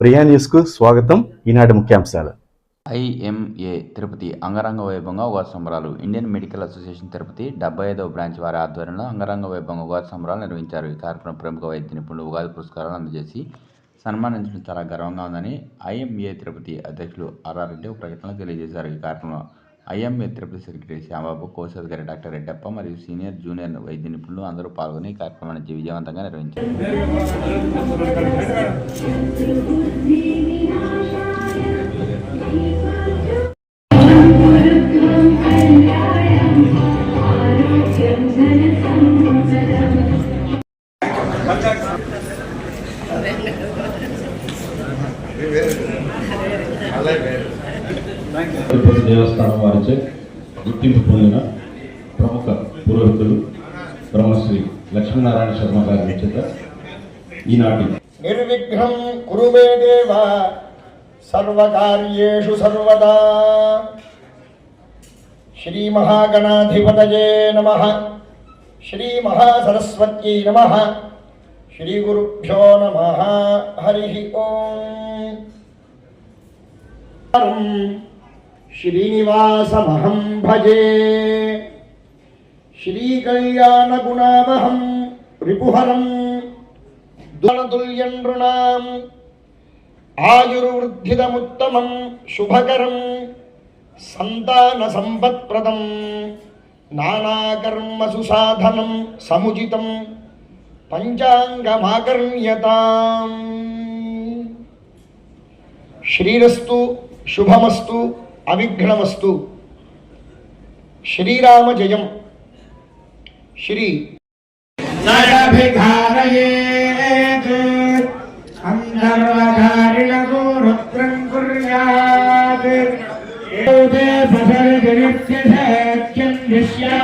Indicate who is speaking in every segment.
Speaker 1: ప్రియా న్యూస్కు స్వాగతం. ఈనాటి ముఖ్యాంశాలు.
Speaker 2: ఐఎంఏ తిరుపతి అంగరంగ వైభవంగా ఉగాది సంబరాలు. ఇండియన్ మెడికల్ అసోసియేషన్ తిరుపతి డెబ్బై ఐదవ బ్రాంచ్ వారి ఆధ్వర్యంలో అంగరంగ వైభవంగా ఉగాది సంబరాలు నిర్వహించారు. ఈ కార్యక్రమం ప్రముఖ వైద్య నిపుణులు ఉగాది పురస్కారాలు అందజేసి సన్మానించడం చాలా గర్వంగా ఉందని ఐఎంఏ తిరుపతి అధ్యక్షులు ఆర్ఆర్ రెడ్డి ఒక ప్రకటనలో తెలియజేశారు. ఈ కార్యక్రమంలో ఐఎంఏ త్రిపుల్ సెక్రటరీ శ్యాంబాబు కోశాధికారి డాక్టర్ రెడ్డప్ప మరియు సీనియర్ జూనియర్ వైద్య నిపుణులు అందరూ పాల్గొని కార్యక్రమాన్ని విజయవంతంగా నిర్వహించారు.
Speaker 3: తిరుపతి దేవస్థానం వారిచే గుర్తింపు పొందిన ప్రముఖ పురోహితులు బ్రహ్మశ్రీ లక్ష్మీనారాయణ శర్మ గారి చేత ఈనాటి
Speaker 4: నిర్విఘ్నం కురుమే దేవ సర్వకార్యేషు సర్వదా. శ్రీ మహాగణాధిపతయే నమ. శ్రీ మహాసరస్వత్యై నమ. శ్రీ గురుభ్యో నమ. హరి ఓం. శ్రీనివాసమహం భజే శ్రీకళ్యాణగుణావహం రిపుహరం దులతుల్యం నృణాం ఆయుర్వృద్ధిదముత్తమం శుభకరం సంతాన సంపత్ప్రదం నానాకర్మసు సాధనం సముచితం పంచాంగమాకర్ణ్యతాం అవిఘ్నవస్తు శ్రీరామ జయం. శ్రీ
Speaker 5: అందర్వధారిణకు రుద్రం కుర్యాత్ ఏతే పసరితిరిత్యసేత్యం విశ్యాత్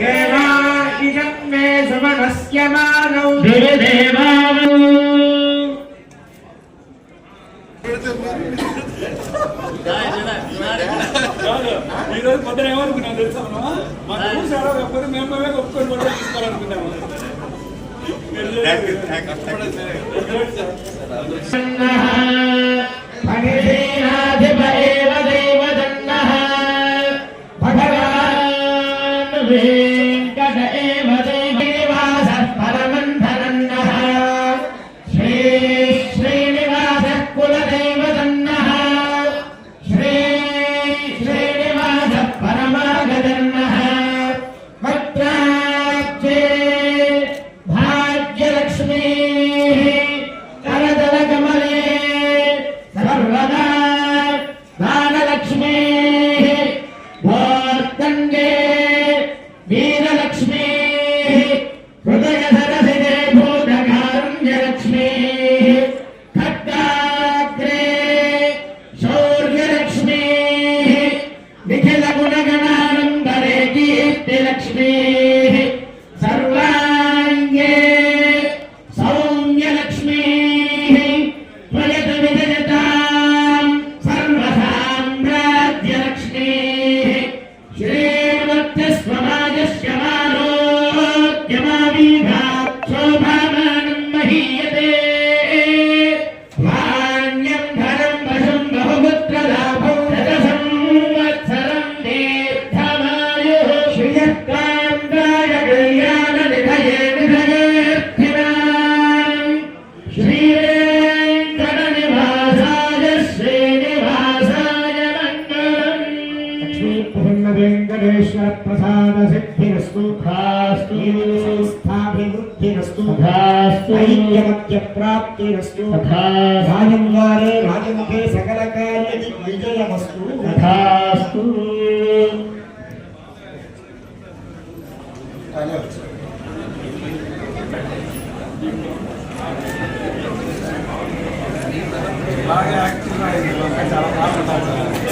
Speaker 5: देवा इदं मे सुमनस्य मानौ गुरुदेवावौ
Speaker 6: ఈరోజు పొద్దున ఏమనుకున్నాం తెలుసా మనం మా టూర్స్ ఎవరో ఒక్కరు మేమే ఒప్పుకొని ఫోటో తీసుకోవాలనుకున్నాము
Speaker 5: फणिधीनाधिप
Speaker 7: రాజంగారే రాజముఖే సకల కార్య విజయమస్తు భాస్తు
Speaker 8: బాగా యాక్టివ్గా అయింది. చాలా బాగా